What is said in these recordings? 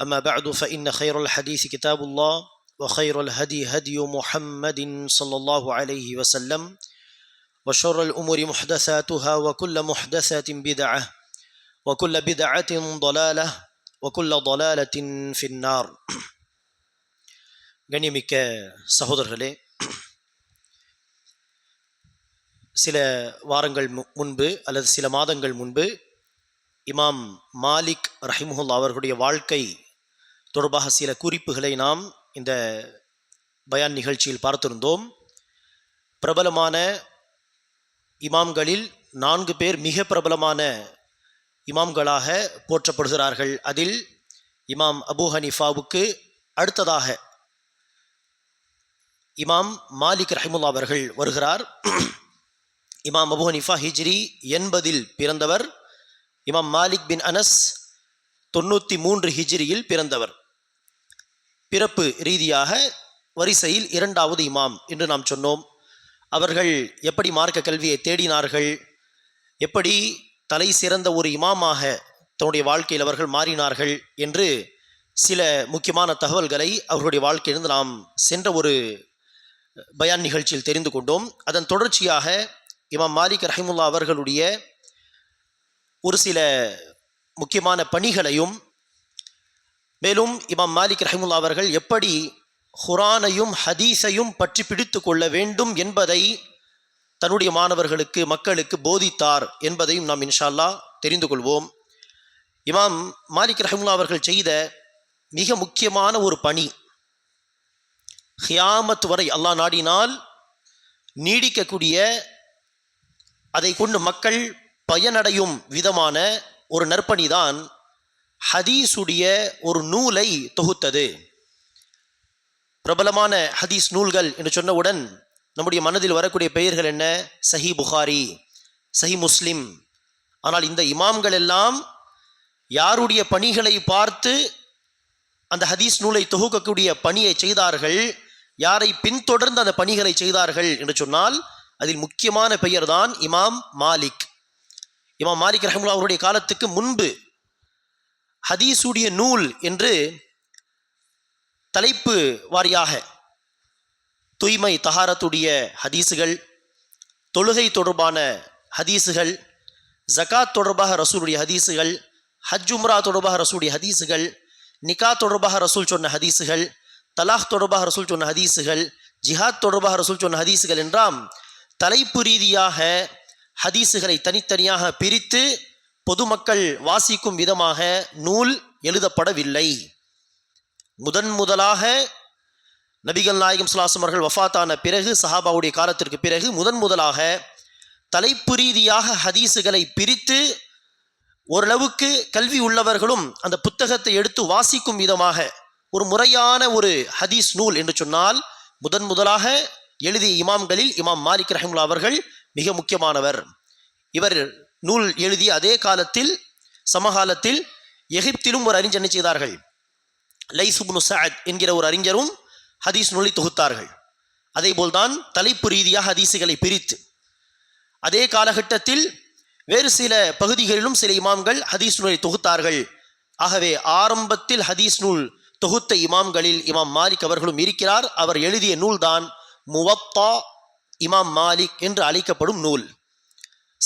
أما بعد فإن خير الحديث كتاب الله وخير الهدي هدي محمد صلى الله عليه وسلم وشر الأمور محدثاتها وكل محدثة بدعة وكل بدعة ضلالة وكل ضلالة في النار கண்ணியமிக்க சகோதரர்களே சில வாரங்கள் மு- முன்பு அல்லது சில மாதங்கள் முன்பு இமாம் மாலிக் ரஹிமுல்லா அவர்களுடைய வாழ்க்கை தொடர்பாக சில குறிப்புகளை நாம் இந்த பயான் நிகழ்ச்சியில் பார்த்திருந்தோம். பிரபலமான இமாம்களில் நான்கு பேர் மிக பிரபலமான இமாம்களாக போற்றப்படுகிறார்கள். அதில் இமாம் அபூ ஹனிஃபாவுக்கு அடுத்ததாக இமாம் மாலிக் ரஹிமுல்லா அவர்கள் வருகிறார். இமாம் அபு ஹனிஃபா ஹிஜ்ரி எண்பதில் பிறந்தவர். இமாம் மாலிக் பின் அனஸ் தொண்ணூற்றி மூன்று ஹிஜ்ரியில் பிறந்தவர். பிறப்பு ரீதியாக வரிசையில் இரண்டாவது இமாம் என்று நாம் சொன்னோம். அவர்கள் எப்படி மார்க்க கல்வியை தேடினார்கள்? எப்படி தலை சிறந்த ஒரு இமாமாக தன்னுடைய வாழ்க்கையில் அவர்கள் மாறினார்கள் என்று சில முக்கியமான தகவல்களை அவர்களுடைய வாழ்க்கையிலிருந்து நாம் சென்ற ஒரு பயான் நிகழ்ச்சியில் தெரிந்து கொண்டோம். அதன் தொடர்ச்சியாக இமாம் மாலிக் ரஹிமுல்லா அவர்களுடைய ஒரு சில முக்கியமான பணிகளையும் மேலும் இமாம் மாலிக் ரஹிமுல்லா அவர்கள் எப்படி ஹுரானையும் ஹதீஸையும் பற்றி பிடித்து கொள்ள வேண்டும் என்பதை தன்னுடைய மாணவர்களுக்கு மக்களுக்கு போதித்தார் என்பதையும் நாம் இன்ஷா அல்லாஹ் தெரிந்து கொள்வோம். இமாம் மாலிக் ரஹிமுல்லா அவர்கள் செய்த மிக முக்கியமான ஒரு பணி ஹியாமத் வரை அல்லாஹ் நாடினால் நீடிக்கக்கூடிய அதை கொண்டு மக்கள் பயனடையும் விதமான ஒரு நற்பணி தான் ஹதீஸுடைய ஒரு நூலை தொகுத்தது. பிரபலமான ஹதீஸ் நூல்கள் என்று சொன்னவுடன் நம்முடைய மனதில் வரக்கூடிய பெயர்கள் என்ன? சஹி புகாரி சஹி முஸ்லிம். ஆனால் இந்த இமாம்கள் எல்லாம் யாருடைய பணிகளை பார்த்து அந்த ஹதீஸ் நூலை தொகுக்கக்கூடிய பணியை செய்தார்கள்? யாரை பின்தொடர்ந்து அந்த பணிகளை செய்தார்கள் என்று சொன்னால் அதில் முக்கியமான பெயர் தான் இமாம் மாலிக். இமாம் மாலிக் ரஹமுல்லா அவருடைய காலத்துக்கு முன்பு ஹதீஸுடைய நூல் என்று தலைப்பு வாரியாக தூய்மை தஹாரத்துடைய ஹதீஸுகள் தொழுகை தொடர்பான ஹதீஸுகள் ஜகாத் தொடர்பாக ரசூலுடைய ஹதீஸுகள் ஹஜ் உம்ரா தொடர்பாக ரசூலுடைய ஹதீஸுகள் நிகா தொடர்பாக ரசூல் சொன்ன ஹதீஸுகள் தலாஹ் தொடர்பாக ரசூல் சொன்ன ஹதீஸுகள் ஜிஹாத் தொடர்பாக ரசூல் சொன்ன ஹதீஸுகள் என்றாம் தலைப்பு ரீதியாக ஹதீஸுகளை தனித்தனியாக பிரித்து பொதுமக்கள் வாசிக்கும் விதமாக நூல் எழுதப்படவில்லை. முதன் முதலாக நபிகள் நாயகம் சுலாசம் அவர்கள் வஃபாத்தான பிறகு சஹாபாவுடைய காலத்திற்கு பிறகு முதன் முதலாக தலைப்பு ரீதியாக ஹதீஸுகளை பிரித்து ஓரளவுக்கு கல்வி உள்ளவர்களும் அந்த புத்தகத்தை எடுத்து வாசிக்கும் விதமாக ஒரு முறையான ஒரு ஹதீஸ் நூல் என்று சொன்னால் முதன் முதலாக எழுதிய இமாம்களில் இமாம் மாலிக் ரஹிமுல்லா அவர்கள் மிக முக்கியமானவர். இவர் நூல் எழுதிய அதே காலத்தில் சமகாலத்தில் எகிப்திலும் ஒரு அறிஞர் என்ன செய்தார்கள்? லைசுப்னு சஅத் என்கிற ஒரு அறிஞரும் ஹதீஸ் நூலை தொகுத்தார்கள். அதேபோல்தான் தலைப்பு ரீதியாக ஹதீஸுகளை பிரித்து அதே காலகட்டத்தில் வேறு சில பகுதிகளிலும் சில இமாம்கள் ஹதீஸ் நூலை தொகுத்தார்கள். ஆகவே ஆரம்பத்தில் ஹதீஸ் நூல் தொகுத்த இமாம்களில் இமாம் மாலிக் அவர்களும் இருக்கிறார். அவர் எழுதிய நூல்தான் முவப்பா இமாம் மாலிக் என்று அழைக்கப்படும் நூல்.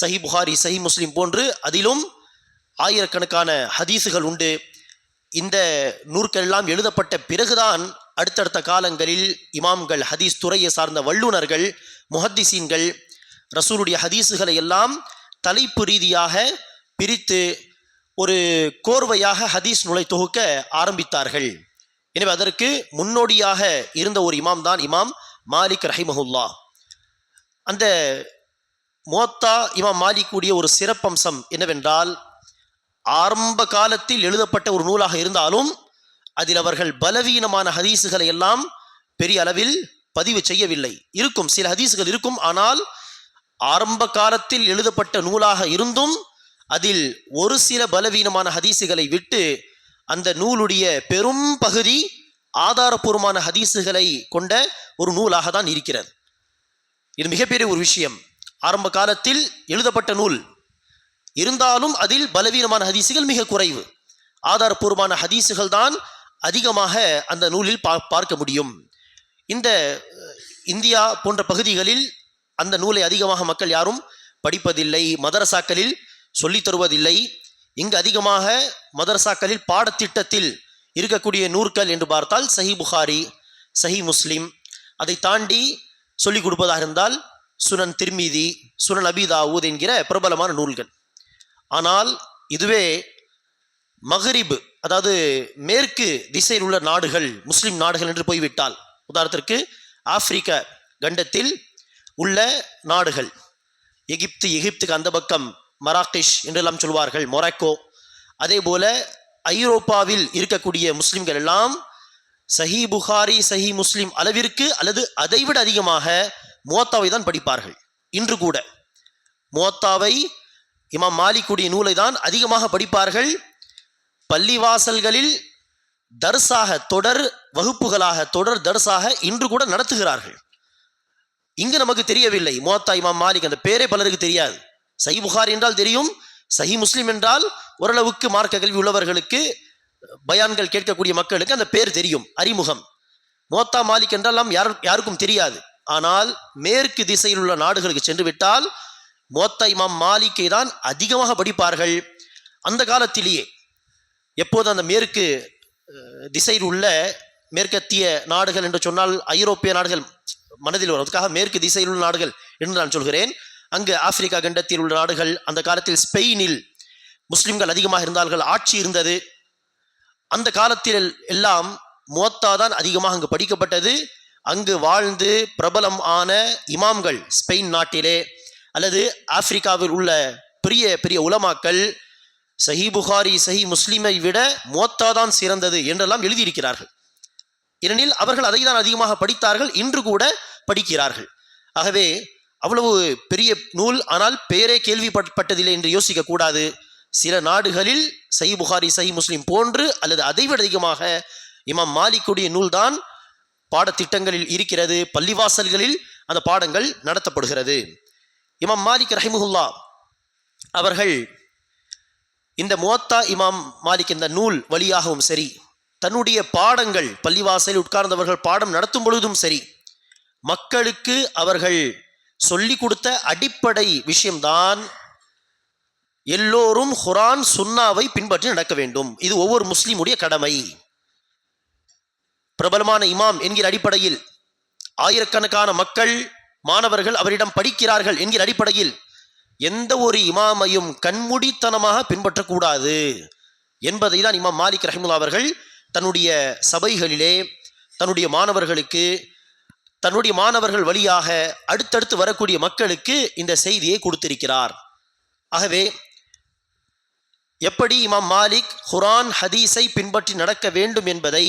சஹி புகாரி சஹி முஸ்லீம் போன்று அதிலும் ஆயிரக்கணக்கான ஹதீஸுகள் உண்டு. இந்த நூற்கள் எல்லாம் எழுதப்பட்ட பிறகுதான் அடுத்தடுத்த காலங்களில் இமாம்கள் ஹதீஸ் துறையை சார்ந்த வல்லுனர்கள் முஹத்திசீன்கள் ரசூலுடைய ஹதீஸுகளை எல்லாம் தலைப்பு ரீதியாக பிரித்து ஒரு கோர்வையாக ஹதீஸ் நுழை தொகுக்க ஆரம்பித்தார்கள். எனவே அதற்கு முன்னோடியாக இருந்த ஒரு இமாம் தான் இமாம் மாலிக் ரஹிமஹுல்லா. அந்த மோத்தா இமாம் மாலிக்குடைய ஒரு சிறப்பம்சம் என்னவென்றால் ஆரம்ப காலத்தில் எழுதப்பட்ட ஒரு நூலாக இருந்தாலும் அதில் அவர்கள் பலவீனமான ஹதீஸுகளை எல்லாம் பெரிய அளவில் பதிவு செய்யவில்லை. இருக்கும் சில ஹதீஸுகள் இருக்கும் ஆனால் ஆரம்ப காலத்தில் எழுதப்பட்ட நூலாக இருந்தும் அதில் ஒரு சில பலவீனமான ஹதீஸுகளை விட்டு அந்த நூலுடைய பெரும் பகுதி ஆதாரபூர்வமான ஹதீஸுகளை கொண்ட ஒரு நூலாக தான் இருக்கிறது. இது மிகப்பெரிய ஒரு விஷயம். ஆரம்ப காலத்தில் எழுதப்பட்ட நூல். இருந்தாலும் அதில் பலவீனமான ஹதீசுகள் மிக குறைவு. ஆதாரபூர்வமான ஹதீசுகள் தான் அதிகமாக அந்த நூலில் பா பார்க்க முடியும். இந்த இந்தியா போன்ற பகுதிகளில் அந்த நூலை அதிகமாக மக்கள் யாரும் படிப்பதில்லை. மதரசாக்களில் சொல்லித் தருவதில்லை. இங்கு அதிகமாக மதரசாக்களில் பாடத்திட்டத்தில் இருக்கக்கூடிய நூற்கள் என்று பார்த்தால் சஹி புகாரி சஹி முஸ்லீம். அதை தாண்டி சொல்லிக் கொடுப்பதாக இருந்தால் சுனன் திர்மீதி சுனன் அபிதாவூத் என்கிற பிரபலமான நூல்கள். ஆனால் இதுவே மகரிபு அதாவது மேற்கு திசையில் உள்ள நாடுகள் முஸ்லிம் நாடுகள் என்று போய்விட்டால் உதாரணத்திற்கு ஆப்பிரிக்க கண்டத்தில் உள்ள நாடுகள் எகிப்து எகிப்துக்கு அந்த பக்கம் மராக்கிஷ் என்றெல்லாம் சொல்வார்கள் மொராக்கோ. அதே போல ஐரோப்பாவில் இருக்கக்கூடிய முஸ்லிம்கள் எல்லாம் சஹி புகாரி சஹி முஸ்லிம் அளவிற்கு அல்லது அதைவிட அதிகமாக மோத்தாவை தான் படிப்பார்கள். இன்று கூட. மோத்தாவை இமாம் மாலிக்குடைய நூலை தான் அதிகமாக படிப்பார்கள். பள்ளிவாசல்களில் தர்சாக தொடர் வகுப்புகளாக தொடர் தர்சாக இன்று கூட நடத்துகிறார்கள். இங்கு நமக்கு தெரியவில்லை. மோத்தா இமாம் மாலிக் அந்த பேரே பலருக்கு தெரியாது. சஹி புகார் என்றால் தெரியும். சஹி முஸ்லீம் என்றால் ஓரளவுக்கு மார்க்க கல்வி உள்ளவர்களுக்கு பயான்கள் கேட்கக்கூடிய மக்களுக்கு அந்த பேர் தெரியும். அறிமுகம். மோத்தா மாலிக் என்றால் நாம் யார் யாருக்கும் தெரியாது. ஆனால் மேற்கு திசையில் உள்ள நாடுகளுக்கு சென்று விட்டால் மோத்தா இமாம் மாலிக்கை தான் அதிகமாக படிப்பார்கள். அந்த காலத்திலேயே எப்போது அந்த மேற்கு திசையில் உள்ள மேற்கத்திய நாடுகள் என்று சொன்னால் ஐரோப்பிய நாடுகள் மனதில் வரும். அதுக்காக மேற்கு திசையில் உள்ள நாடுகள் என்று நான் சொல்கிறேன். அங்கு ஆப்பிரிக்கா கண்டத்தில் உள்ள நாடுகள் அந்த காலத்தில் ஸ்பெயினில் முஸ்லிம்கள் அதிகமாக இருந்தார்கள் ஆட்சி இருந்தது. அந்த காலத்தில் எல்லாம் மோத்தா தான் அதிகமாக அங்கு படிக்கப்பட்டது. அங்கு வாழ்ந்து பிரபலம் ஆன இமாம்கள் ஸ்பெயின் நாட்டிலே அல்லது ஆப்பிரிக்காவில் உள்ள பெரிய பெரிய உலமாக்கள் சஹி புகாரி சஹி முஸ்லீமை விட மோத்தாதான் சிறந்தது என்றெல்லாம் எழுதியிருக்கிறார்கள். ஏனெனில் அவர்கள் அதை தான் அதிகமாக படித்தார்கள் இன்று கூட படிக்கிறார்கள். ஆகவே அவ்வளவு பெரிய நூல் ஆனால் பெயரே கேள்விப்பட்டதில்லை என்று யோசிக்க கூடாது சில நாடுகளில் சஹி புகாரி சஹி முஸ்லீம் போன்று அல்லது அதைவிட அதிகமாக இமாம் மாலிக்குடைய நூல்தான் பாடத்திட்டங்களில் இருக்கிறது பள்ளிவாசல்களில் அந்த பாடங்கள் நடத்தப்படுகிறது. இமாம் மாலிக் ரஹிமுல்லா அவர்கள் இந்த முவத்தா இமாம் மாலிக் இந்த நூல் வழியாகவும் சரி தன்னுடைய பாடங்கள் பள்ளிவாசலில் உட்கார்ந்தவர்கள் பாடம் நடத்தும் பொழுதும் சரி மக்களுக்கு அவர்கள் சொல்லிக் கொடுத்த அடிப்படை விஷயம்தான் எல்லோரும் குரான் சுன்னாவை பின்பற்றி நடக்க வேண்டும். இது ஒவ்வொரு முஸ்லீமுடைய கடமை. பிரபலமான இமாம் என்கிற அடிப்படையில் ஆயிரக்கணக்கான மக்கள் மாணவர்கள் அவரிடம் படிக்கிறார்கள் என்கிற அடிப்படையில் எந்த ஒரு இமாமையும் கண்மூடித்தனமாக பின்பற்றக்கூடாது என்பதை தான் இமாம் மாலிக் ரஹிமுல்லா அவர்கள் தன்னுடைய சபைகளிலே தன்னுடைய மாணவர்களுக்கு தன்னுடைய மாணவர்கள் வழியாக அடுத்தடுத்து வரக்கூடிய மக்களுக்கு இந்த செய்தியை கொடுத்திருக்கிறார். ஆகவே எப்படி இமாம் மாலிக் குரான் ஹதீஸை பின்பற்றி நடக்க வேண்டும் என்பதை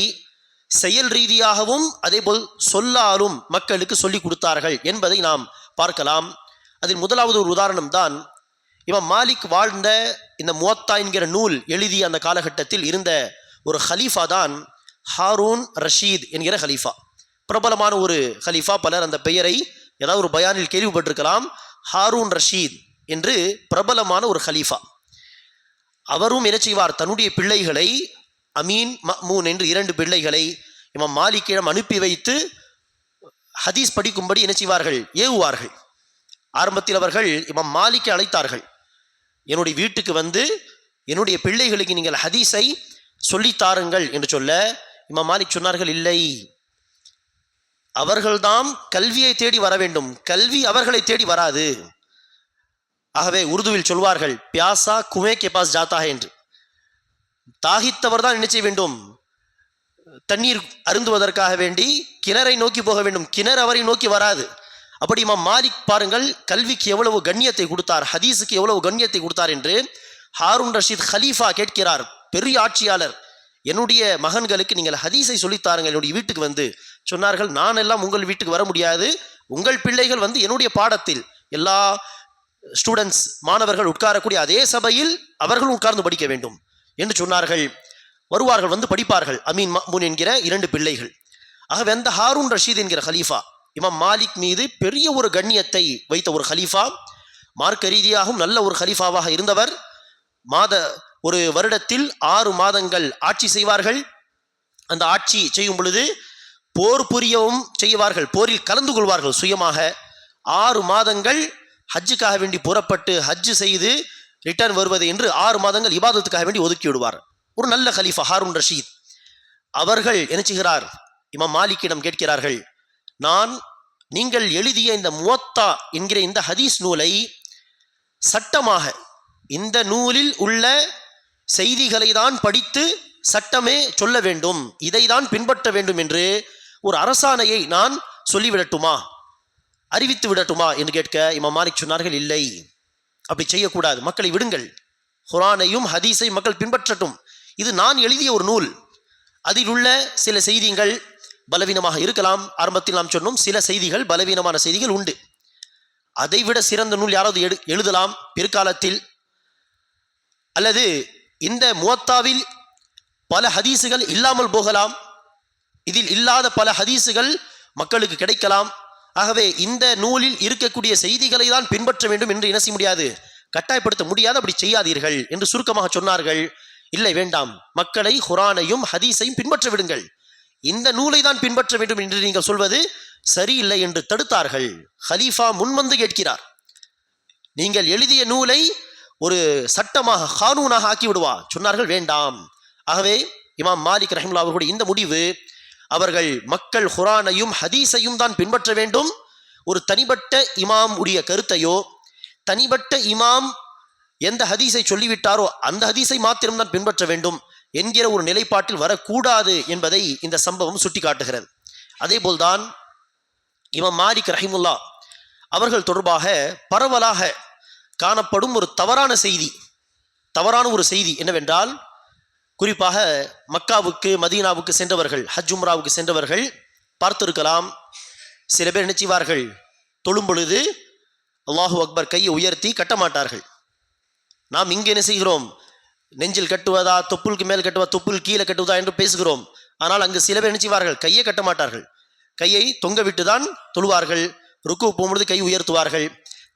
செயல் ரீதியாகவும் அதேபோல் சொல்லாலும் மக்களுக்கு சொல்லிக் கொடுத்தார்கள் என்பதை நாம் பார்க்கலாம். அதில் முதலாவது ஒரு உதாரணம் தான் இவன் மாலிக் வாழ்ந்த இந்த முவத்தா என்கிற நூல் எழுதிய அந்த காலகட்டத்தில் இருந்த ஒரு ஹலீஃபா தான் ஹாரூன் ரஷீத் என்கிற ஹலீஃபா. பிரபலமான ஒரு ஹலீஃபா பலர் அந்த பெயரை ஏதாவது ஒரு பயானில் கேள்விப்பட்டிருக்கலாம். ஹாரூன் ரஷீத் என்று பிரபலமான ஒரு ஹலீஃபா. அவரும் என்ன செய்வார்? தன்னுடைய பிள்ளைகளை அமீன் மஹ்மூன் என்று இரண்டு பிள்ளைகளை இமாம் மாலிக்கிடம் அனுப்பி வைத்து ஹதீஸ் படிக்கும்படி என்ன செய்வார்கள்? ஏவுவார்கள். ஆரம்பத்தில் அவர்கள் இமாம் மாலிக்கை அழைத்தார்கள். என்னுடைய வீட்டுக்கு வந்து என்னுடைய பிள்ளைகளுக்கு நீங்கள் ஹதீஸை சொல்லித் தாருங்கள் என்று சொல்ல இமாம் மாலிக் சொன்னார்கள் இல்லை. அவர்கள்தாம் கல்வியை தேடி வர வேண்டும். கல்வி அவர்களை தேடி வராது. ஆகவே உருதுவில் சொல்வார்கள் பியாசா குமே கே பாஸ் ஜாத்தா என்று. தாகித்தவர் தான் என்ன செய்ய வேண்டும்? தண்ணீர் அருந்துவதற்காக வேண்டி கிணறை நோக்கி போக வேண்டும். கிணறு அவரை நோக்கி வராது. அப்படி இமாம் மாலிக் பாருங்கள் கல்விக்கு எவ்வளவு கண்ணியத்தை கொடுத்தார் ஹதீஸுக்கு எவ்வளவு கண்ணியத்தை கொடுத்தார் என்று ஹாரூன் ரஷீத் ஹலீஃபா கேட்கிறார் பெரிய ஆட்சியாளர். என்னுடைய மகன்களுக்கு நீங்கள் ஹதீஸை சொல்லித்தாருங்கள் என்னுடைய வீட்டுக்கு வந்து. சொன்னார்கள் நான் எல்லாம் உங்கள் வீட்டுக்கு வர முடியாது. உங்கள் பிள்ளைகள் வந்து என்னுடைய பாடத்தில் எல்லா ஸ்டூடெண்ட்ஸ் மாணவர்கள் உட்காரக்கூடிய அதே சபையில் அவர்களும் உட்கார்ந்து படிக்க வேண்டும். என்று சொன்னார்கள். வருவார்கள் வந்து படிப்பார்கள். அமீன் மஹ்மூன் என்கிற இரண்டு பிள்ளைகள். ஆகவே அந்த ஹாரூன் ரஷீத் என்கிற ஹலீஃபா இமாம் மாலிக் மீது பெரிய ஒரு கண்ணியத்தை வைத்த ஒரு ஹலீஃபா மார்க்க ரீதியாகவும் நல்ல ஒரு ஹலீஃபாவாக இருந்தவர். மாத ஒரு வருடத்தில் ஆறு மாதங்கள் ஆட்சி செய்வார்கள். அந்த ஆட்சி செய்யும் பொழுது போர் புரியவும் செய்வார்கள். போரில் கலந்து கொள்வார்கள் சுயமாக. ஆறு மாதங்கள் ஹஜ்ஜுக்காக வேண்டி புறப்பட்டு ஹஜ்ஜு செய்து ரிட்டர்ன் வருவது என்று ஆறு மாதங்கள் இபாதத்துக்காக வேண்டி ஒதுக்கி விடுவார். ஒரு நல்ல கலீஃபா ஹாரூன் ரஷீத். அவர்கள் என்ன செய்கிறார்? இமாம் மாலிக்கிடம் கேட்கிறார்கள் நான் நீங்கள் எழுதிய இந்த முவத்தா என்கிற இந்த ஹதீஸ் நூலை சட்டமாக இந்த நூலில் உள்ள செய்திகளை தான் படித்து சட்டமே சொல்ல வேண்டும் இதை தான் பின்பற்ற வேண்டும் என்று ஒரு அரசாணையை நான் சொல்லிவிடட்டுமா? அறிவித்து விடட்டுமா? என்று கேட்க இமாம் மாலிக் சொன்னார்கள் இல்லை. அப்படி செய்யக்கூடாது. மக்களை விடுங்கள். குரானையும் ஹதீஸை மக்கள் பின்பற்றட்டும். இது நான் எழுதிய ஒரு நூல். அதில் உள்ள சில செய்திகள் பலவீனமாக இருக்கலாம். ஆரம்பத்தில் நாம் சொன்னோம் சில செய்திகள் பலவீனமான செய்திகள் உண்டு. அதைவிட சிறந்த நூல் யாராவது எடு எழுதலாம்? பிற்காலத்தில். அல்லது இந்த முவத்தாவில் பல ஹதீஸுகள் இல்லாமல் போகலாம். இதில் இல்லாத பல ஹதீஸுகள் மக்களுக்கு கிடைக்கலாம். ஆகவே இந்த நூலில் இருக்கக்கூடிய செய்திகளை தான் பின்பற்ற வேண்டும் என்று என்ன முடியாது. கட்டாயப்படுத்த முடியாது அப்படி செய்யாதீர்கள் என்று சுருக்கமாக சொன்னார்கள். இல்லை வேண்டாம். மக்களை குரானையும் ஹதீஸையும் பின்பற்ற விடுங்கள். இந்த நூலை தான் பின்பற்ற வேண்டும் என்று நீங்கள் சொல்வது சரியில்லை என்று தடுத்தார்கள். ஹலீஃபா முன்வந்து கேட்கிறார். நீங்கள் எழுதிய நூலை ஒரு சட்டமாக கானூனாக ஆக்கி விடுவா? சொன்னார்கள் வேண்டாம். ஆகவே இமாம் மாலிக் ரஹிம்லா அவர்களுடைய இந்த முடிவு அவர்கள் மக்கள் குரானையும் ஹதீஸையும் தான் பின்பற்ற வேண்டும். ஒரு தனிப்பட்ட இமாம் உடைய கருத்தையோ தனிப்பட்ட இமாம் எந்த ஹதீஸை சொல்லிவிட்டாரோ அந்த ஹதீஸை மாத்திரம்தான் பின்பற்ற வேண்டும் என்கிற ஒரு நிலைப்பாட்டில் வரக்கூடாது என்பதை இந்த சம்பவம் சுட்டிக்காட்டுகிறது. அதே போல்தான் இமாம் மாலிக் ரஹிமுல்லா அவர்கள் தொடர்பாக பரவலாக காணப்படும் ஒரு தவறான செய்தி தவறான ஒரு செய்தி என்னவென்றால் குறிப்பாக மக்காவுக்கு மதீனாவுக்கு சென்றவர்கள் ஹஜ் உம்ராவுக்கு சென்றவர்கள் பார்த்திருக்கலாம். சில பேர் நினைச்சுவார்கள் தொழும் பொழுது அல்லாஹு அக்பர் கையை உயர்த்தி கட்ட மாட்டார்கள் நாம் இங்கே என்ன செய்கிறோம்? நெஞ்சில் கட்டுவதா தொப்புளுக்கு மேல் கட்டுவதா தொப்புள் கீழே கட்டுவதா என்று பேசுகிறோம். ஆனால் அங்கு சில பேர் நினைச்சுவார்கள் கையை கட்ட மாட்டார்கள் கையை தொங்க விட்டு தான் தொழுவார்கள். ருக்கு போகும்பொழுது கை உயர்த்துவார்கள்.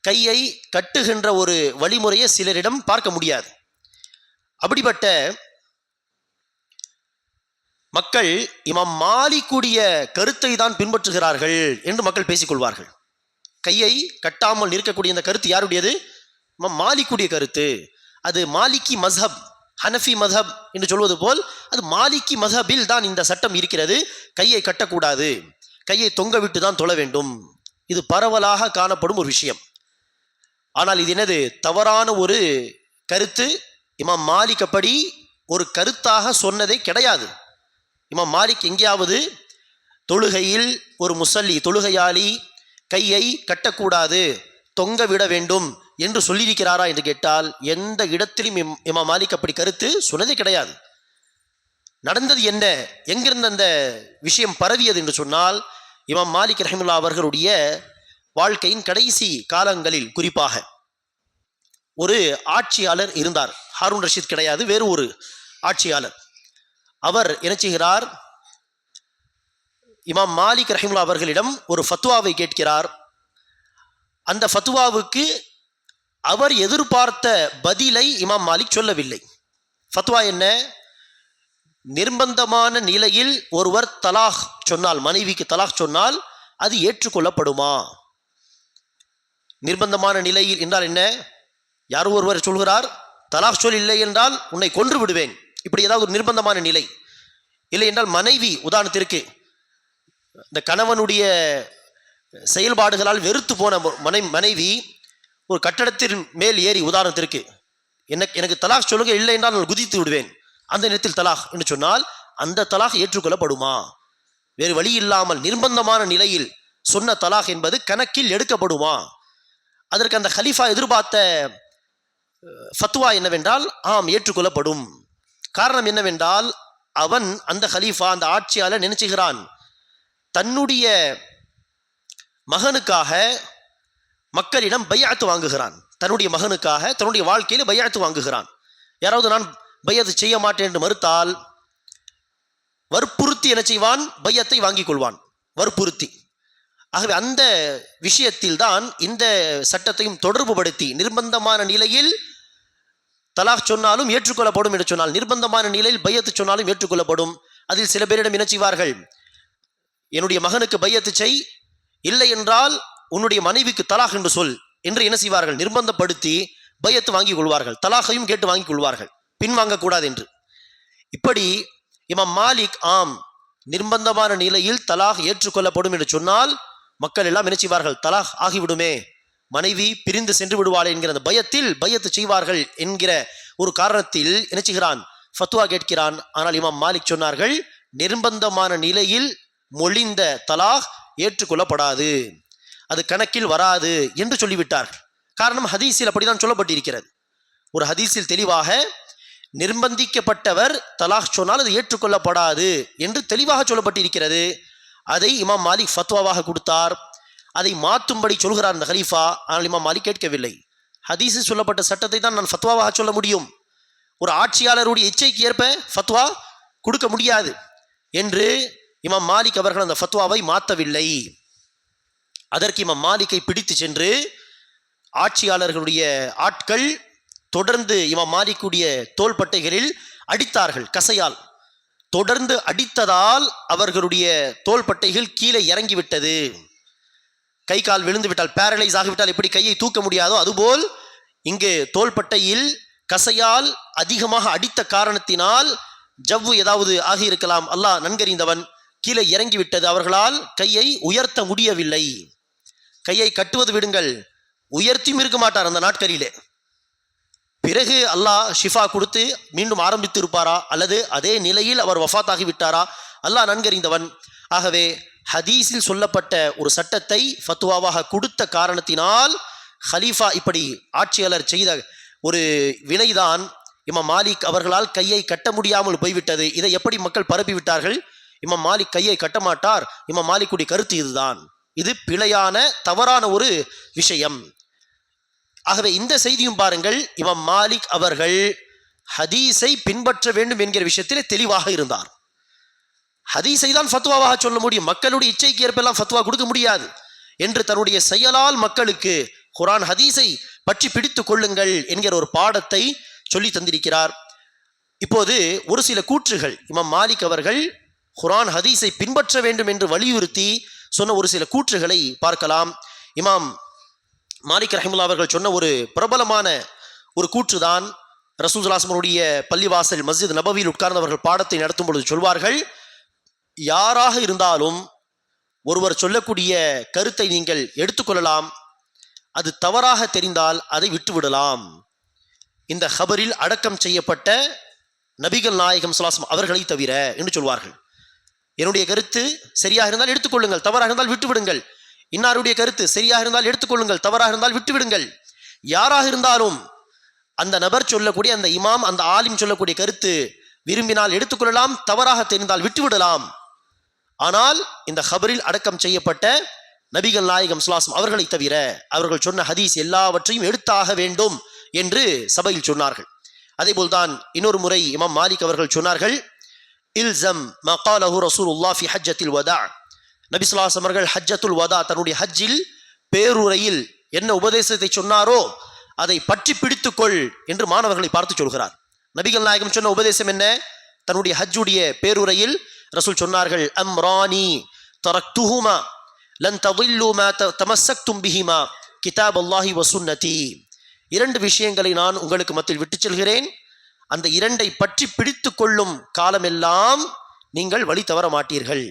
கையை கட்டுகின்ற ஒரு வழிமுறையை சிலரிடம் பார்க்க முடியாது. அப்படிப்பட்ட மக்கள் இமாம் மாலிக்குடைய கருத்தை தான் பின்பற்றுகிறார்கள் என்று மக்கள் பேசிக்கொள்வார்கள். கையை கட்டாமல் நிற்கக்கூடிய இந்த கருத்து யாருடையது? இமாம் மாலிக்குடைய கருத்து. அது மாலிக்கி மஸ்ஹப் ஹனஃபி மதஹப் என்று சொல்வது போல் அது மாலிக்கி மதஹபில் தான் இந்த சட்டம் இருக்கிறது. கையை கட்டக்கூடாது. கையை தொங்க விட்டு தான் தொழ வேண்டும். இது பரவலாக காணப்படும் ஒரு விஷயம். ஆனால் இது என்னது? தவறான ஒரு கருத்து. இமாம் மாலிக் அப்படி ஒரு கருத்தாக சொன்னதே கிடையாது. இமாம் மாலிக் எங்கேயாவது தொழுகையில் ஒரு முசல்லி தொழுகையாளி கையை கட்டக்கூடாது தொங்க விட வேண்டும் என்று சொல்லியிருக்கிறாரா என்று கேட்டால் எந்த இடத்திலும் இம் இமாம் மாலிக் அப்படி கருத்து சொன்னதே கிடையாது. நடந்தது என்ன? எங்கிருந்து அந்த விஷயம் பரவியது என்று சொன்னால் இமாம் மாலிக் ரஹிமுல்லா அவர்களுடைய வாழ்க்கையின் கடைசி காலங்களில் குறிப்பாக ஒரு ஆட்சியாளர் இருந்தார். ஹாரூன் ரஷீத் கிடையாது வேறு ஒரு ஆட்சியாளர். அவர் என்ன இமாம் மாலிக் ரஹிமுல்லா அவர்களிடம் ஒரு ஃபத்துவாவை கேட்கிறார். அந்த ஃபத்துவாவுக்கு அவர் எதிர்பார்த்த பதிலை இமாம் மாலிக் சொல்லவில்லை. ஃபத்வா என்ன? நிர்பந்தமான நிலையில் ஒருவர் தலாக் சொன்னால் மனைவிக்கு தலாக் சொன்னால் அது ஏற்றுக்கொள்ளப்படுமா? நிர்பந்தமான நிலையில் என்றால் என்ன? யார் ஒருவர் சொல்கிறார் தலாக் சொல் இல்லை என்றால் உன்னை கொன்று விடுவேன். இப்படி ஏதாவது ஒரு நிர்பந்தமான நிலை. இல்லை என்றால் மனைவி உதாரணத்திற்கு இந்த கணவனுடைய செயல்பாடுகளால் வெறுத்து போன மனை மனைவி ஒரு கட்டடத்தின் மேல் ஏறி உதாரணத்திற்கு எனக்கு எனக்கு தலாக் சொல்லுங்க இல்லை என்றால் நான் குதித்து விடுவேன். அந்த நேரத்தில் தலாக் என்று சொன்னால் அந்த தலாக் ஏற்றுக்கொள்ளப்படுமா? வேறு வழி இல்லாமல் நிர்பந்தமான நிலையில் சொன்ன தலாக் என்பது கணக்கில் எடுக்கப்படுமா? அதற்கு அந்த ஹலீஃபா எதிர்பார்த்த ஃபத்வா என்னவென்றால் ஆம் ஏற்றுக்கொள்ளப்படும். காரணம் என்னவென்றால் அவன் அந்த ஹலீஃபா அந்த ஆட்சியாளர் நினைச்சுகிறான். தன்னுடைய மகனுக்காக மக்களிடம் பையாத்து வாங்குகிறான். தன்னுடைய மகனுக்காக தன்னுடைய வாழ்க்கையில பையாத்து வாங்குகிறான். யாராவது நான் பையத்து செய்ய மாட்டேன் என்று மறுத்தால் வற்புறுத்தி என்ன செய்வான்? பையத்தை வாங்கிக் கொள்வான். வற்புறுத்தி. ஆகவே அந்த விஷயத்தில் தான் இந்த சட்டத்தையும் தொடர்புபடுத்தி நிர்பந்தமான நிலையில் தலாக் சொன்னாலும் ஏற்றுக்கொள்ளப்படும் என்று சொன்னால் நிர்பந்தமான நிலையில் பையத்து சொன்னாலும் ஏற்றுக்கொள்ளப்படும். அதில் சில பேரிடம் இணைச்சிவார்கள் என்னுடைய மகனுக்கு பையத்து செய் இல்லை என்றால் உன்னுடைய மனைவிக்கு தலாக் என்று சொல் என்று என்ன செய்வார்கள்? நிர்பந்தப்படுத்தி பையத்து வாங்கிக் கொள்வார்கள். தலாகையும் கேட்டு வாங்கிக் கொள்வார்கள். பின்வாங்கக்கூடாது என்று. இப்படி இமாம் மாலிக் ஆம் நிர்பந்தமான நிலையில் தலாக் ஏற்றுக்கொள்ளப்படும் என்று சொன்னால் மக்கள் எல்லாம் என்ன செய்வார்கள்? தலாக் ஆகிவிடுமே. மனைவி பிரிந்து சென்று விடுவாள் என்கிற அந்த பயத்தில் பயத்து செய்வார்கள் என்கிற ஒரு காரணத்தில் என்ன செய்கிறான்? ஃபத்வா கேட்கிறான். ஆனால் இமாம் மாலிக் சொன்னார்கள் நிர்பந்தமான நிலையில் மொழிந்த தலாக் ஏற்றுக்கொள்ளப்படாது. அது கணக்கில் வராது என்று சொல்லிவிட்டார்கள் காரணம் ஹதீஸில் அப்படிதான் சொல்லப்பட்டிருக்கிறது. ஒரு ஹதீஸில் தெளிவாக நிர்பந்திக்கப்பட்டவர் தலாக் சொன்னால் அது ஏற்றுக்கொள்ளப்படாது என்று தெளிவாக சொல்லப்பட்டிருக்கிறது. அதை இமாம் மாலிக் ஃபத்வாவாக கொடுத்தார். அதை மாற்றும்படி சொல்கிறார் அந்த ஹலீஃபா. ஆனால் இமாம் மாலிக் கேட்கவில்லை. ஹதீஸில் சொல்லப்பட்ட சட்டத்தை தான் நான் ஃபத்வாவாக சொல்ல முடியும். ஒரு ஆட்சியாளருடைய இச்சைக்கு ஏற்ப ஃபத்வா கொடுக்க முடியாது என்று இமாம் மாலிக் அவர்கள் அந்த ஃபத்வாவை மாற்றவில்லை அதற்கு இமாம் மாலிக்கை பிடித்து சென்று ஆட்சியாளர்களுடைய ஆட்கள் தொடர்ந்து இமாம் மாலிக்குடைய தோள்பட்டைகளில் அடித்தார்கள் கசையால். தொடர்ந்து அடித்ததால் அவர்களுடைய தோள்பட்டைகள் கீழே இறங்கிவிட்டது. கை கால் விழுந்து விட்டால் பேரலைஸ் ஆகிவிட்டால் எப்படி கையை தூக்க முடியாதோ அதுபோல் இங்கு தோள்பட்டையில் கசையால் அதிகமாக அடித்த காரணத்தினால் ஜவ்வு ஏதாவது ஆகியிருக்கலாம். அல்லாஹ் நன்கறிந்தவன். கீழே இறங்கிவிட்டது அவர்களால் கையை உயர்த்த முடியவில்லை. கையை கட்டுவது விடுங்கள். உயர்த்தியும் இருக்க மாட்டார் அந்த நாட்களிலே. பிறகு அல்லாஹ் ஷிஃபா கொடுத்து மீண்டும் ஆரம்பித்து இருப்பாரா அல்லது அதே நிலையில் அவர் வஃபாத்தாகி விட்டாரா அல்லாஹ் நன்கறிந்தவன். ஆகவே ஹதீஸில் சொல்லப்பட்ட ஒரு சட்டத்தை ஃபத்துவாவாக கொடுத்த காரணத்தினால் ஹலீஃபா இப்படி ஆட்சியாளர் செய்த ஒரு வினைதான் இமாம் மாலிக் அவர்களால் கையை கட்ட முடியாமல் போய்விட்டது. இதை எப்படி மக்கள் பரப்பிவிட்டார்கள் இமாம் மாலிக் கையை கட்ட மாட்டார். இமாம் மாலிக்குடைய கருத்து இதுதான். இது பிழையான தவறான ஒரு விஷயம். ஆகவே இந்த செய்தியும் பாருங்கள். இமாம் மாலிக் அவர்கள் ஹதீஸை பின்பற்ற வேண்டும் என்கிற விஷயத்தில் தெளிவாக இருந்தார். ஹதீஸை தான் ஃபத்வாவாக சொல்ல முடியும். மக்களுடைய இச்சைக்கு ஏற்பெல்லாம் ஃபத்வா கொடுக்க முடியாது. என்று தன்னுடைய செயலால் மக்களுக்கு குரான் ஹதீஸை பற்றி பிடித்து கொள்ளுங்கள் என்கிற ஒரு பாடத்தை சொல்லி தந்திருக்கிறார். இப்போது ஒரு சில கூற்றுகள். இமாம் மாலிக் அவர்கள் குரான் ஹதீஸை பின்பற்ற வேண்டும் என்று வலியுறுத்தி சொன்ன ஒரு சில கூற்றுகளை பார்க்கலாம். இமாம் மாலிக் ரஹிமுல்லா அவர்கள் சொன்ன ஒரு பிரபலமான ஒரு கூற்றுதான். ரசூசலாசமனுடைய பள்ளிவாசல் மஸ்ஜித் நபவியில் உட்கார்ந்தவர்கள் பாடத்தை நடத்தும் பொழுது சொல்வார்கள் யாராக இருந்தாலும் ஒருவர் சொல்லக்கூடிய கருத்தை நீங்கள் எடுத்துக்கொள்ளலாம். அது தவறாக தெரிந்தால் அதை விட்டுவிடலாம். இந்த ஹபரில் அடக்கம் செய்யப்பட்ட நபிகள் நாயகம் சுலாசம் அவர்களை தவிர என்று சொல்வார்கள். என்னுடைய கருத்து சரியாக இருந்தால் எடுத்துக்கொள்ளுங்கள். தவறாக இருந்தால் விட்டுவிடுங்கள். இன்னாருடைய கருத்து சரியாக இருந்தால் எடுத்துக்கொள்ளுங்கள். தவறாக இருந்தால் விட்டுவிடுங்கள். யாராக இருந்தாலும் அந்த நபர் சொல்லக்கூடிய அந்த இமாம் அந்த ஆலிம் சொல்லக்கூடிய கருத்து விரும்பினால் எடுத்துக்கொள்ளலாம். தவறாக தெரிந்தால் விட்டுவிடலாம். ஆனால் இந்த ஹபரில் அடக்கம் செய்யப்பட்ட நபிகள் நாயகம் சுலாசம் அவர்களை தவிர அவர்கள் சொன்ன ஹதீஸ் எல்லாவற்றையும் எடுத்தாக வேண்டும் என்று சபையில் சொன்னார்கள். அதேபோல்தான் இன்னொரு முறை இமாம் மாலிக் அவர்கள் சொன்னார்கள் இல்சம் மகாலஹு ரசூலுல்லாஹ் உல்லாஃபி ஹஜ்ஜத்தில் வதா. நபி ஸல்லல்லாஹு அவர்கள் ஹஜ்ஜத்துல் வதா தன்னுடைய ஹஜ்ஜில் பேருரையில் என்ன உபதேசத்தை சொன்னாரோ அதை பற்றி பிடித்துக்கொள் என்று மாணவர்களை பார்த்து சொல்கிறார். நபிகள் நாயகம் சொன்ன உபதேசம் என்ன? தன்னுடைய ஹஜ்ஜுடைய பேருரையில் ரசூல் சொன்னார்கள் அம் ராணி தரக்துஹுமா லன் தவில்லு மா த- தமஸ்ஸக்தும் பிஹிமா கிதாப் அல்லாஹி வசுன்னதி இரண்டு விஷயங்களை நான் உங்களுக்கு மத்தியில் விட்டுச் செல்கிறேன் அந்த இரண்டை பற்றி பிடித்து கொள்ளும் காலமெல்லாம் நீங்கள் வழி தவற மாட்டீர்கள்.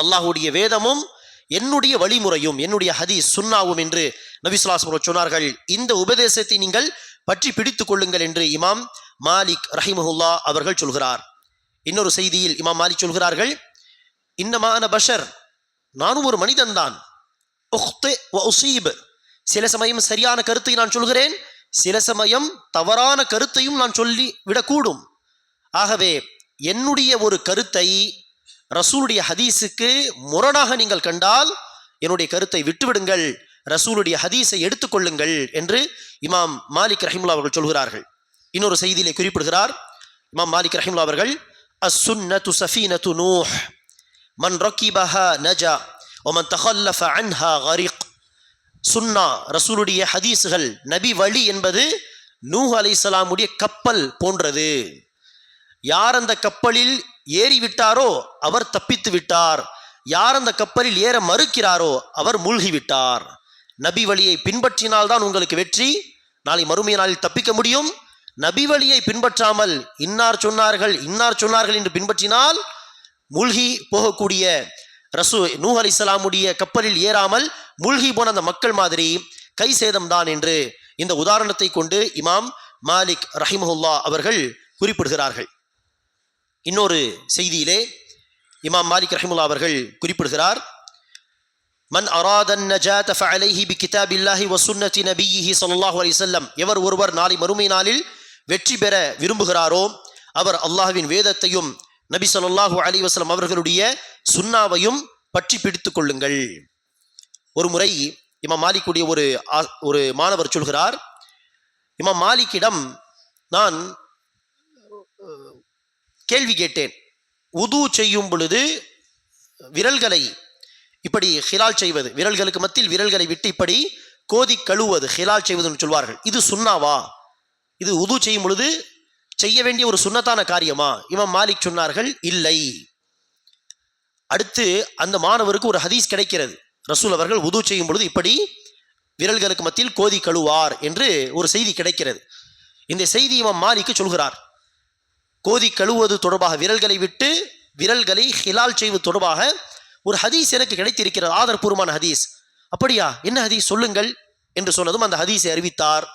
அல்லாஹுடைய வேதமும் என்னுடைய வழிமுறையும் என்னுடைய ஹதீஸ் சுன்னாவும் என்று நபிசுல்லாஸ் சொன்னார்கள். இந்த உபதேசத்தை நீங்கள் பற்றி பிடித்து கொள்ளுங்கள் என்று இமாம் மாலிக் ரஹிமஹுல்லா அவர்கள் சொல்கிறார். இன்னொரு செய்தியில் இமாம் மாலிக் சொல்கிறார்கள் இன்னமான பஷர் நானும் ஒரு மனிதன்தான் உக்தி சில சமயம் சரியான கருத்தை நான் சொல்கிறேன் சில சமயம் தவறான கருத்தையும் நான் சொல்லி விடக்கூடும். ஆகவே என்னுடைய ஒரு கருத்தை ரசூலுடைய ஹதீஸுக்கு முரணாக நீங்கள் கண்டால் என்னுடைய கருத்தை விட்டுவிடுங்கள் ரசூலுடைய ஹதீஸை எடுத்துக்கொள்ளுங்கள் என்று இமாம் மாலிக் ரஹிமுல்லா அவர்கள் சொல்கிறார்கள். இன்னொரு செய்தியிலே குறிப்பிடுகிறார் இமாம் மாலிக் ரஹிமுல்லா அவர்கள் அஸ் சுன்னத்து சஃபீனத்து நூஹ் மன் ரக்கிபஹா நஜா ஒமன் தஹல்லஃப அன்ஹா கரிக் சுன்னா ரசூலுடைய ஹதீஸுகள் நபி வழி என்பது நூஹ் அலைஹிஸ்ஸலாமுடைய கப்பல் போன்றது. யார் அந்த கப்பலில் ஏறிவிட்டாரோ அவர் தப்பித்து விட்டார். யார் அந்த கப்பலில் ஏற மறுக்கிறாரோ அவர் மூழ்கிவிட்டார். நபி வழியை பின்பற்றினால்தான் உங்களுக்கு வெற்றி. நாளை மறுமைய நாளில் தப்பிக்க முடியும். நபி வழியை பின்பற்றாமல் இன்னார் சொன்னார்கள் இன்னார் சொன்னார்கள் என்று பின்பற்றினால் மூழ்கி போகக்கூடிய ரசூ நூஹ் அலைஹிஸ்ஸலாமுடைய கப்பலில் ஏறாமல் மூழ்கி போன அந்த மக்கள் மாதிரி கை சேதம்தான் என்று இந்த உதாரணத்தை கொண்டு இமாம் மாலிக் ரஹிமஹுல்லா அவர்கள் குறிப்பிடுகிறார்கள். இன்னொரு செய்தியிலே இமாம் மாலிக் ரஹிமுல்லா அவர்கள் குறிப்பிடுகிறார் மன் அராதன் நஜாத் ஃபஅலைஹி பி கிதாபில்லாஹி வ சுன்னதி நபியிஹி ஸல்லல்லாஹு அலைஹி வஸல்லம். எவர் ஒருவர் நாளை மறுமை நாளில் வெற்றி பெற விரும்புகிறாரோ அவர் அல்லாஹ்வின் வேதத்தையும் நபி சொல்லாஹு அலி வஸ்லம் அவர்களுடைய சுன்னாவையும் பற்றி பிடித்து கொள்ளுங்கள். ஒரு முறை இமாம் மாலிக்குடைய ஒரு ஒரு மாணவர் சொல்கிறார் இமாம் மாலிக்கிடம் நான் கேள்வி கேட்டேன். உது செய்யும் பொழுது விரல்களை இப்படி ஹிலால் செய்வது விரல்களுக்கு மத்தியில் விரல்களை விட்டு இப்படி கோதி கழுவுவது ஹிலால் செய்வதுன்னு சொல்வார்கள். இது சுண்ணாவா இது உது செய்யும் பொழுது செய்ய வேண்டிய ஒரு சுன்னத்தான காரியமா? இமாம் மாலிக் சொன்னார்கள் இல்லை. அடுத்து அந்த மாணவருக்கு ஒரு ஹதீஸ் கிடைக்கிறது. ரசூல் அவர்கள் உது செய்யும் பொழுது இப்படி விரல்களுக்கு மத்தியில் கோதி கழுவார் என்று ஒரு செய்தி கிடைக்கிறது. இந்த செய்தி இவன் மாலிக்கு சொல்கிறார். கோதி கழுவுவது தொடர்பாக விரல்களை விட்டு விரல்களை ஹிலால் செய்வது தொடர்பாக ஒரு ஹதீஸ் எனக்கு கிடைத்திருக்கிறது ஆதரப்பூர்வமான ஹதீஸ். அப்படியா? என்ன ஹதீஸ்? சொல்லுங்கள் என்று சொன்னதும் அந்த ஹதீஸை அறிவித்தார்.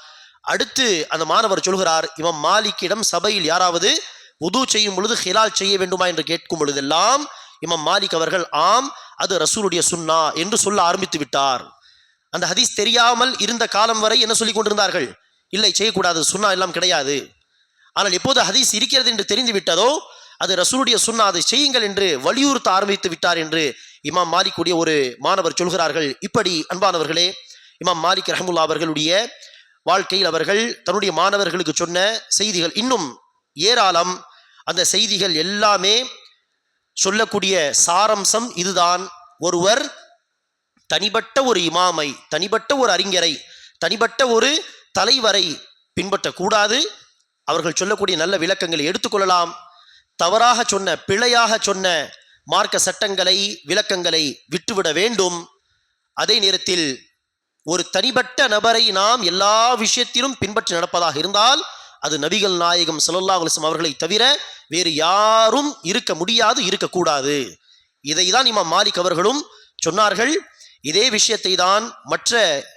அடுத்து அந்த மாணவர் சொல்கிறார் இவன் மாலிக்கிடம் சபையில் யாராவது உது செய்யும் பொழுது ஹிலால் செய்ய வேண்டுமா? என்று கேட்கும் பொழுதெல்லாம் இமாம் மாலிக் அவர்கள் ஆம் அது ரசூலுடைய சுன்னா என்று சொல்ல ஆரம்பித்து விட்டார். அந்த ஹதீஸ் தெரியாமல் இருந்த காலம் வரை என்ன சொல்லி கொண்டிருந்தார்கள்? இல்லை செய்யக்கூடாது சுன்னா எல்லாம் கிடையாது. ஆனால் எப்போது ஹதீஸ் இருக்கிறது என்று தெரிந்து விட்டதோ அது ரசூலுடைய சுன்னா அதை செய்யுங்கள் என்று வலியுறுத்த ஆரம்பித்து விட்டார் என்று இமாம் மாலிக்குடைய ஒரு மாணவர் சொல்கிறார்கள். இப்படி அன்பானவர்களே இமாம் மாலிக் ரஹமுல்லா அவர்களுடைய வாழ்க்கையில் அவர்கள் தன்னுடைய மாணவர்களுக்கு சொன்ன செய்திகள் இன்னும் ஏராளம். அந்த செய்திகள் எல்லாமே சொல்லக்கூடிய சாரம்சம் இதுதான். ஒருவர் தனிப்பட்ட ஒரு இமாமை தனிப்பட்ட ஒரு அறிஞரை தனிப்பட்ட ஒரு தலைவரை பின்பற்றக்கூடாது. அவர்கள் சொல்லக்கூடிய நல்ல விளக்கங்களை எடுத்துக்கொள்ளலாம். தவறாக சொன்ன பிழையாக சொன்ன மார்க்க சட்டங்களை விளக்கங்களை விட்டுவிட வேண்டும். அதே நேரத்தில் ஒரு தனிப்பட்ட நபரை நாம் எல்லா விஷயத்திலும் பின்பற்றி நடப்பதாக இருந்தால் அது நபிகள் நாயகம் ஸல்லல்லாஹு அலிஸ்லாம் அவர்களை தவிர வேறு யாரும் இருக்க முடியாது இருக்கக்கூடாது இதை தான் இமாம் மாலிக் அவர்களும் சொன்னார்கள். இதே விஷயத்தை தான் மற்ற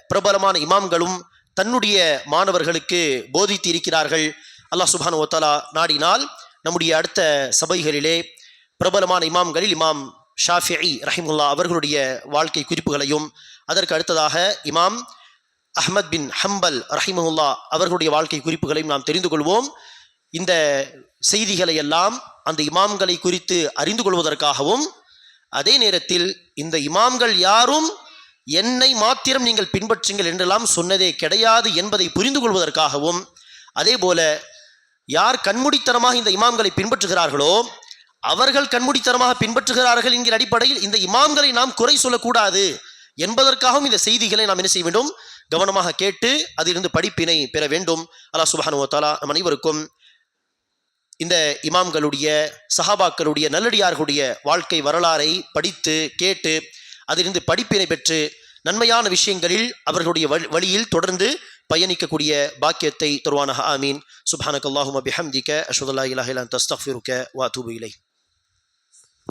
பிரபலமான இமாம்களும் தன்னுடைய மாணவர்களுக்கு போதித்து இருக்கிறார்கள் அல்லாஹ் சுபான் ஒத்தாலா நாடினால் நம்முடைய அடுத்த சபைகளிலே பிரபலமான இமாம்களில் இமாம் ஷாஃபி ரஹிமுல்லா அவர்களுடைய வாழ்க்கை குறிப்புகளையும் அதற்கு அடுத்ததாக இமாம் அஹ்மத் பின் ஹம்பல் ரஹிமஹுல்லா அவர்களுடைய வாழ்க்கை குறிப்புகளையும் நாம் தெரிந்து கொள்வோம். இந்த செய்திகளை எல்லாம் அந்த இமாம்களை குறித்து அறிந்து கொள்வதற்காகவும் அதே நேரத்தில் இந்த இமாம்கள் யாரும் என்னை மாத்திரம் நீங்கள் பின்பற்றுங்கள் என்றெல்லாம் சொன்னதே கிடையாது என்பதை புரிந்து கொள்வதற்காகவும் அதே போல யார் கண்மூடித்தனமாக இந்த இமாம்களை பின்பற்றுகிறார்களோ அவர்கள் கண்மூடித்தனமாக பின்பற்றுகிறார்கள் என்கிற அடிப்படையில் இந்த இமாம்களை நாம் குறை சொல்லக்கூடாது. என்பதற்காகவும் இந்த செய்திகளை நாம் என்ன செய்ய வேண்டும்? கவனமாக கேட்டு அதிலிருந்து படிப்பினை பெற வேண்டும். அலா சுப்ஹானஹு தாலா நம் அனைவருக்கும் இந்த இமாம்களுடைய சஹாபாக்களுடைய நல்லடியார்களுடைய வாழ்க்கை வரலாறை படித்து கேட்டு அதிலிருந்து படிப்பினை பெற்று நன்மையான விஷயங்களில் அவர்களுடைய வழியில் தொடர்ந்து பயணிக்கக்கூடிய பாக்கியத்தை தருவானஹ ஆமீன். சுபானக் அல்லாஹும் அபிஹம்திக்க அஷ்ஹது இலாஹிலான் தஸ்தஃபிருக்க இல்லா இலை